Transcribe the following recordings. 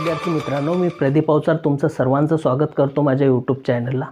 विद्यार्थी मित्रांनो मी प्रदीप अवचार तुमचं सर्वांचं स्वागत करतो माझ्या यूट्यूब चॅनलला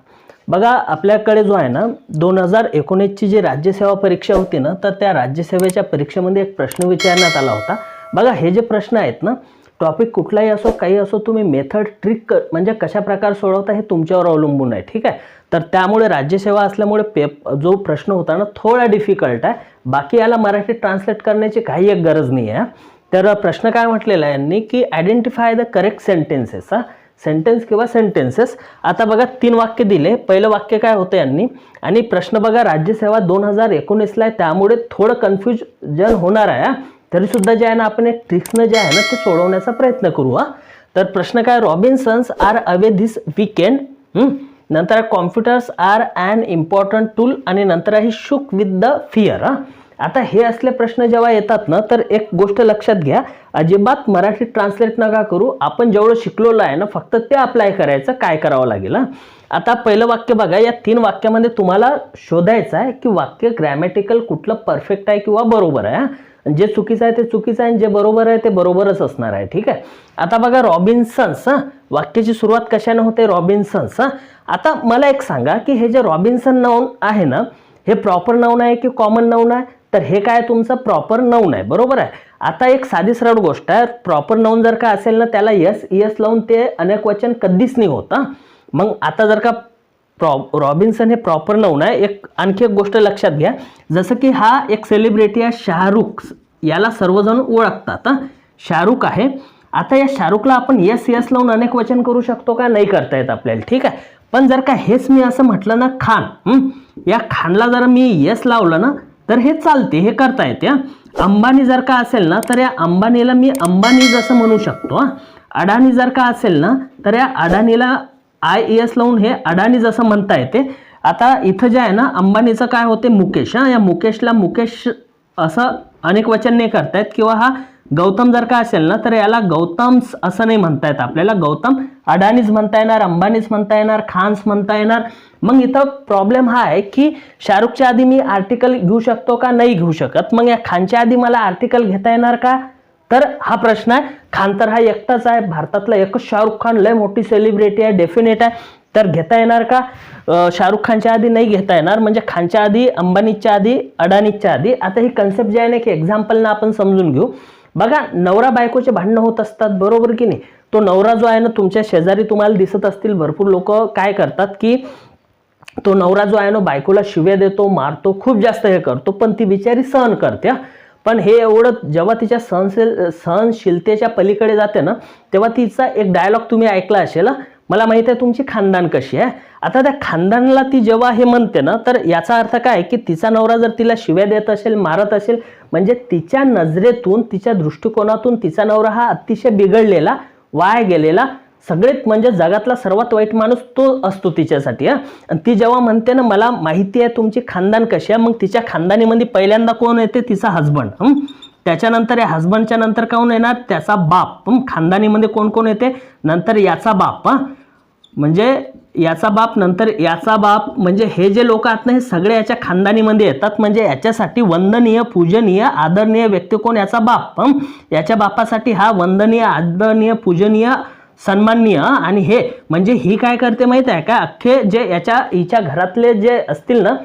बघा आपल्याकडे जो आहे ना दोन हजार एकोणीसची जी राज्यसेवा परीक्षा होती ना तर त्या राज्यसेवेच्या परीक्षेमध्ये एक प्रश्न विचारण्यात आला होता. बघा हे जे प्रश्न आहेत ना टॉपिक कुठलाही असो काही असो तुम्ही मेथड ट्रिक म्हणजे कशा प्रकार सोडवता हे तुमच्यावर अवलंबून आहे ठीक आहे? तर त्यामुळे राज्यसेवा असल्यामुळे पेप जो प्रश्न होता ना थोडा डिफिकल्ट आहे. बाकी याला मराठीत ट्रान्सलेट करण्याची काही एक गरज नाही आहे तर प्रश्न काय म्हटलेला आहे यांनी की आयडेंटिफाय द करेक्ट सेंटेन्सेस हा? सेंटेन्स किंवा सेंटेन्सेस आता बघा तीन वाक्य दिले. पहिलं वाक्य काय होतं यांनी? आणि प्रश्न बघा राज्यसेवा दोन हजार एकोणीसला आहे. त्यामुळे थोडं कन्फ्युजन होणार आहे हा. तरीसुद्धा जे आहे ना आपण एक ट्रिक्सनं जे आहे ना ते सोडवण्याचा प्रयत्न करू हा? तर प्रश्न काय? Robinsons are away this weekend नंतर computers are an important tool आणि नंतर आहे शुक विथ द फिअर हा? आता हे असले प्रश्न जेव्हा येतात ना तर एक गोष्ट लक्षात घ्या. अजिबात मराठी ट्रान्सलेट नका करू. आपण जेवढं शिकलेलो आहे ना फक्त ते अप्लाय करायचं काय करावं लागेल आता पहिलं वाक्य बघा या तीन वाक्यामध्ये तुम्हाला शोधायचं आहे की वाक्य ग्रॅमॅटिकल कुठलं परफेक्ट आहे किंवा बरोबर आहे हा. जे चुकीचं आहे ते चुकीचं आहे आणि जे बरोबर आहे ते बरोबरच असणार आहे ठीक आहे? आता बघा रॉबिन्सन्स हां. वाक्याची सुरुवात कशाने होते? रॉबिन्सन्स हां. आता मला एक सांगा की हे जे रॉबिन्सन नाऊन आहे ना हे प्रॉपर नाऊन आहे की कॉमन नाऊन आहे? तर हे काय तुमचं प्रॉपर नऊन आहे बरोबर आहे? आता एक साधी सरळ गोष्ट आहे प्रॉपर नऊन जर का असेल ना त्याला यस यस लावून ते अनेक वचन कधीच नाही होत मग आता जर का प्रॉ रॉबिन्सन हे प्रॉपर नऊन आहे एक आणखी एक गोष्ट लक्षात घ्या. जसं की हा एक सेलिब्रिटी आहे शाहरुख याला सर्वजण ओळखतात शाहरुख आहे. आता या शाहरुखला आपण यस यस लावून अनेक वचन करू शकतो का? नाही करता येत आपल्याला ठीक आहे? पण जर का हेच मी असं म्हटलं ना खान या खानला जर मी यस लावलं ना तर हे चालते हे करता येते हां. अंबानी जर का असेल ना तर या अंबानीला मी अंबानी जसं म्हणू शकतो हां. अडाणी जर का असेल ना तर या अडाणीला आय एस लावून हे अडाणी जसं म्हणता येते. आता इथं जे आहे ना अंबानीचं काय होते मुकेश हां. या मुकेशला मुकेश असं अनेक वचन नाही करतायत किंवा हा गौतम जर का असेल ना तर याला गौतम्स असं नाही म्हणता येत. आपल्याला गौतम अडाणीच म्हणता येणार अंबानीच म्हणता येणार खान्स म्हणता येणार. मग इथं प्रॉब्लेम हा आहे की शाहरुखच्या आधी मी आर्टिकल घेऊ शकतो का नाही घेऊ शकत? मग या खानच्या आधी मला आर्टिकल घेता येणार का? तर हा प्रश्न आहे. खान तर हा एकटाच आहे. भारतातला एकच शाहरुख खान लय मोठी सेलिब्रिटी आहे डेफिनेट आहे. तर घेता येणार का? शाहरुख खानच्या आधी नाही घेता येणार. म्हणजे खानच्या आधी अंबानीच्या आधी अडानीच्या आधी. आता ही कन्सेप्ट जे आहे ना की एक्झाम्पलनं आपण समजून घेऊ. बघा नवरा बायकोचे भांडणं होत असतात बरोबर की नाही? तो नवरा जो आहे ना तुमच्या शेजारी तुम्हाला दिसत असतील भरपूर लोक काय करतात की तो नवरा जो आहे ना बायकोला शिव्या देतो मारतो खूप जास्त हे करतो पण ती बिचारी सहन करते पण हे एवढं जेव्हा तिच्या सहनशील सहनशीलतेच्या पलीकडे जाते ना तेव्हा तिचा एक डायलॉग तुम्ही ऐकला असेल मला माहिती आहे तुमची खानदान कशी आहे. आता त्या खानदानला ती जेव्हा हे म्हणते ना तर याचा अर्थ काय की तिचा नवरा जर तिला शिव्या देत असेल मारत असेल म्हणजे तिच्या नजरेतून तिच्या दृष्टिकोनातून तिचा नवरा हा अतिशय बिघडलेला वाया गेलेला सगळेत म्हणजे जगातला सर्वात वाईट माणूस तो असतो तिच्यासाठी आणि ती जेव्हा म्हणते ना मला माहिती आहे तुमची खानदान कशी आहे मग तिच्या खानदानीमध्ये पहिल्यांदा कोण येते? तिचा हजबंड त्याच्यानंतर या हजबंडच्या नंतर कोण येणार? त्याचा बाप खानदानीमध्ये कोण कोण येते? नंतर याचा बाप हां. म्हणजे याचा बाप नंतर याचा बाप म्हणजे हे जे लोक आहेत ना हे सगळे याच्या खानदानीमध्ये येतात. म्हणजे याच्यासाठी वंदनीय पूजनीय आदरणीय व्यक्ती कोण? याचा बाप. याच्या बापासाठी हा वंदनीय आदरणीय पूजनीय सन्माननीय आणि हे म्हणजे ही काय करते माहीत आहे का? अख्खे जे याच्या हिच्या घरातले जे असतील ना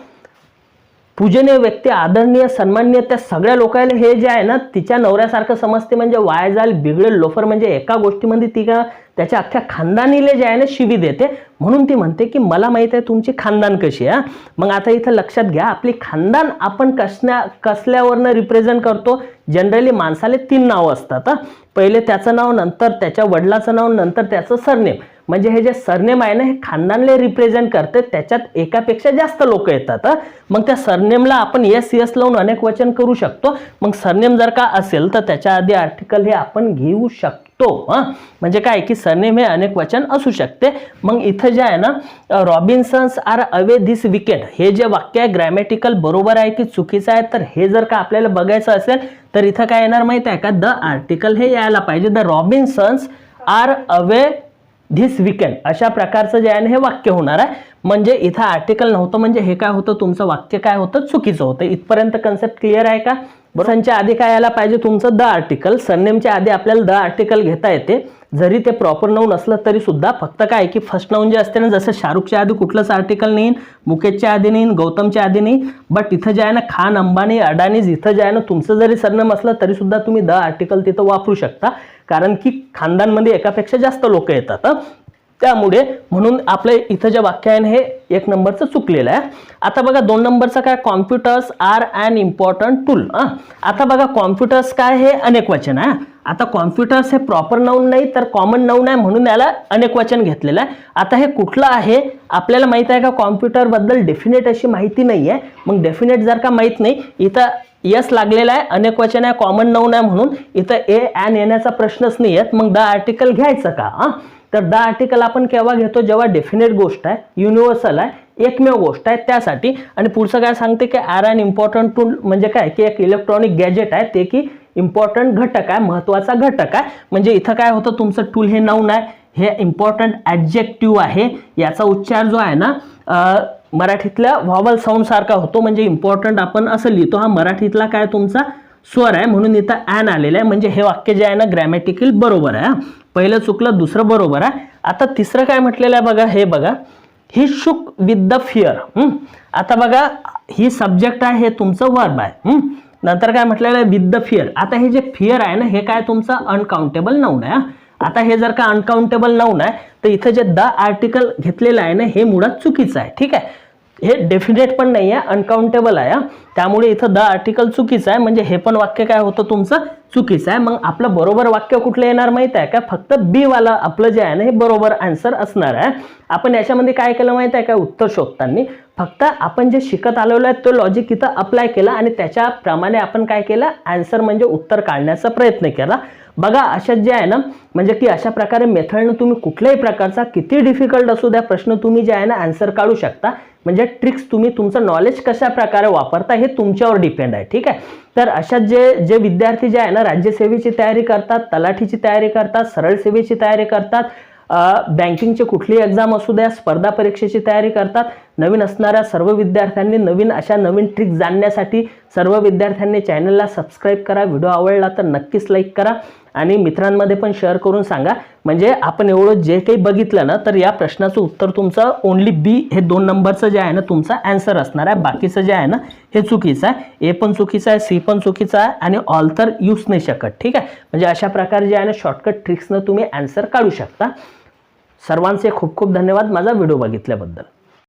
पूजनीय व्यक्ती आदरणीय सन्माननीय त्या सगळ्या लोकांना हे जे आहे ना तिच्या नवऱ्यासारखं समजते. म्हणजे वाया जाईल बिघडेल लोफर म्हणजे एका गोष्टीमध्ये ती का त्याच्या अख्ख्या खानदानीले जे आहे ना शिवी देते. म्हणून ती म्हणते की मला माहीत आहे तुमची खानदान कशी आहे मग आता इथं लक्षात घ्या आपली खानदान आपण कसण्या कसल्यावरनं रिप्रेझेंट करतो? जनरली माणसाले तीन नावं असतात पहिले त्याचं नाव नंतर त्याच्या वडिलाचं नाव नंतर त्याचं सरनेम. म्हणजे हे जे सरनेम आहे ना हे खानदानले रिप्रेझेंट करते त्याच्यात एकापेक्षा जास्त लोक येतात मग त्या सरनेमला आपण येस येस लावून अनेक वचन करू शकतो. मग सरनेम जर का असेल तर त्याच्या आधी आर्टिकल हे आपण घेऊ शकतो. तो म्हणजे काय की सरनेम हे अनेक वचन असू शकते. मग इथं जे आहे ना Robinsons are away this weekend हे जे वाक्य आहे ग्रॅमॅटिकल बरोबर आहे की चुकीचं आहे तर हे जर का आपल्याला बघायचं असेल तर इथं काय येणार माहिती आहे का? द आर्टिकल हे यायला पाहिजे. The Robinsons are away this weekend अशा प्रकारचं जे आहे ना हे वाक्य होणार आहे. म्हणजे इथं आर्टिकल नव्हतं म्हणजे हे काय होतं तुमचं वाक्य काय होतं चुकीचं होतं. इथपर्यंत कन्सेप्ट क्लिअर आहे का? बरोबरच्या आधी काय यायला पाहिजे? तुमचं द आर्टिकल सरनेमच्या आधी आपल्याला द आर्टिकल घेता येते. जरी ते प्रॉपर नाऊन असलं तरी सुद्धा फक्त काय की फर्स्ट नाऊन जे असते ना जसं शाहरुखच्या आधी कुठलंच आर्टिकल नाही मुकेशच्या आधी नाही गौतमच्या आधी नाही बट इथं जे आहे ना खान अंबानी अडानीज इथं जे आहे ना तुमचं जरी सरनेम असलं तरी सुद्धा तुम्ही द आर्टिकल तिथं वापरू शकता. कारण की खानदानमध्ये एकापेक्षा जास्त लोक येतात. त्यामुळे म्हणून आपलं इथं जे वाक्य आहे हे एक नंबरचं चुकलेलं आहे. आता बघा दोन नंबरचं काय? Computers are and important tool आता बघा कॉम्प्युटर्स काय हे? अनेक वचन आहे. आता कॉम्प्युटर्स हे प्रॉपर नाऊन नाही तर कॉमन नाऊन आहे म्हणून याला अनेक वचन घेतलेलं आहे. आता हे कुठलं आहे? आपल्याला माहीत आहे का कॉम्प्युटरबद्दल डेफिनेट अशी माहिती नाही आहे मग डेफिनेट जर का माहीत नाही इथं यस लागलेला आहे अनेक वचन आहे कॉमन नाऊन आहे म्हणून. इथं ए ॲन येण्याचा प्रश्नच नाही आहेत मग द आर्टिकल घ्यायचं का? हां? तर द आर्टिकल आपण केव्हा घेतो? जेव्हा डेफिनेट गोष्ट आहे युनिव्हर्सल आहे एकमेव गोष्ट आहे त्यासाठी. आणि पुढचं काय सांगते की आर अँड इम्पॉर्टंट टूल म्हणजे काय? की एक इलेक्ट्रॉनिक गॅजेट आहे ते की इम्पॉर्टंट घटक आहे महत्त्वाचा घटक आहे. म्हणजे इथं काय होतं? तुमचं टूल हे नाऊन आहे. हे इम्पॉर्टंट ॲडजेक्टिव्ह आहे. याचा उच्चार जो आहे ना मराठीतल्या व्हॉवल साऊंड सारखा होतो म्हणजे इम्पॉर्टंट आपण असं लिहितो हा मराठीतला काय तुमचा स्वर आहे? म्हणून इथं ॲन आलेलं आहे. म्हणजे हे वाक्य जे आहे ना ग्रॅमॅटिकल बरोबर आहे पहिलं चुकलं दुसरं बरोबर आहे. आता तिसरं काय म्हटलेलं आहे बघा हे बघा. ही शुक विथ द फिअर आता बघा ही सब्जेक्ट आहे हे तुमचं वर्ब आहे. नंतर काय म्हटलेलं आहे? विथ द फिअर आता हे जे फिअर आहे ना हे काय तुमचं अनकाउंटेबल नाऊन आहे आता हे जर का अनकाउंटेबल नाऊन आहे तर इथं जे द आर्टिकल घेतलेलं आहे ना हे मुळात चुकीचं आहे. ठीक आहे? हे डेफिनेट पण नाही आहे अनकाउंटेबल आहे त्यामुळे इथं द आर्टिकल चुकीचं आहे. म्हणजे हे पण वाक्य काय होतं तुमचं? चुकीचं आहे. मग आपलं बरोबर वाक्य कुठलं येणार माहीत आहे का? फक्त बी वाला आपलं जे आहे ना हे बरोबर आन्सर असणार आहे. आपण याच्यामध्ये काय केलं माहीत आहे का? उत्तर शोधताना. फक्त आपण जे शिकत आलेलो आहे तो लॉजिक इथं अप्लाय केला आणि त्याच्याप्रमाणे आपण काय केलं? आन्सर म्हणजे उत्तर काढण्याचा प्रयत्न केला. बघा अशा जे आहे ना म्हणजे की अशा प्रकारे मेथडनं तुम्ही कुठल्याही प्रकारचा किती डिफिकल्ट असू द्या प्रश्न तुम्ही जे आहे ना आन्सर काढू शकता. म्हणजे ट्रिक्स तुम्ही तुमचं नॉलेज कशा प्रकारे वापरता हे तुमच्यावर डिपेंड आहे ठीक आहे? तर अशा जे जे विद्यार्थी जे आहे ना राज्यसेवेची तयारी करतात तलाठीची तयारी करतात सरळ सेवेची तयारी करतात बँकिंगची कुठलीही एक्झाम असू द्या स्पर्धा परीक्षेची तयारी करतात नवीन असणाऱ्या सर्व विद्यार्थ्यांनी नवीन अशा नवीन ट्रिक जाणण्यासाठी सर्व विद्यार्थ्यांनी चॅनलला सबस्क्राईब करा. व्हिडिओ आवडला तर नक्कीच लाईक करा आणि मित्रांमध्ये पण शेअर करून सांगा. म्हणजे आपण एवढं जे काही बघितलं ना तर या प्रश्नाचं उत्तर तुमचं ओनली बी हे दोन नंबरचं जे आहे ना तुमचा अँसर असणार आहे. बाकीचं जे आहे ना हे चुकीचं आहे. ए पण चुकीचं आहे सी पण चुकीचं आहे आणि ऑल तर यूज नाही शकत. ठीक आहे? म्हणजे अशा प्रकारे जे आहे ना शॉर्टकट ट्रिक्सनं तुम्ही अँसर काढू शकता. सर्वांचे खूप खूप धन्यवाद माझा व्हिडिओ बघितल्याबद्दल.